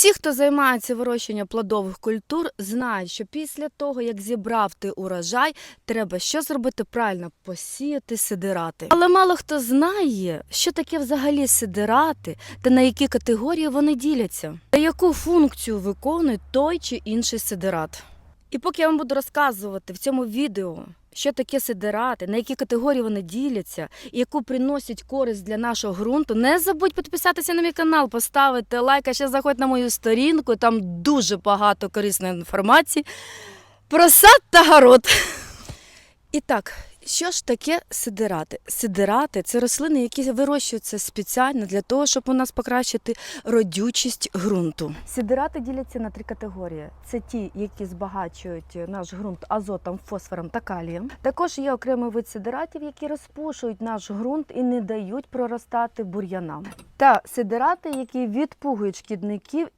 Всі, хто займається вирощенням плодових культур, знають, що після того, як зібрав ти урожай, треба що зробити правильно посіяти сидирати. Але мало хто знає, що таке взагалі сидирати та на які категорії вони діляться, та яку функцію виконує той чи інший сидират. І поки я вам буду розказувати в цьому відео, що таке сидирати, на які категорії вони діляться і яку приносять користь для нашого ґрунту, не забудь підписатися на мій канал, поставити лайк, а ще заходь на мою сторінку, там дуже багато корисної інформації про сад та город. І так, що ж таке сидирати? Сидирати це рослини, які вирощуються спеціально для того, щоб у нас покращити родючість ґрунту. Сидирати діляться на три категорії: це ті, які збагачують наш ґрунт азотом, фосфором та калієм. Також є окремий вид сидиратів, які розпушують наш ґрунт і не дають проростати бур'янам. Та сидирати, які відпугують шкідників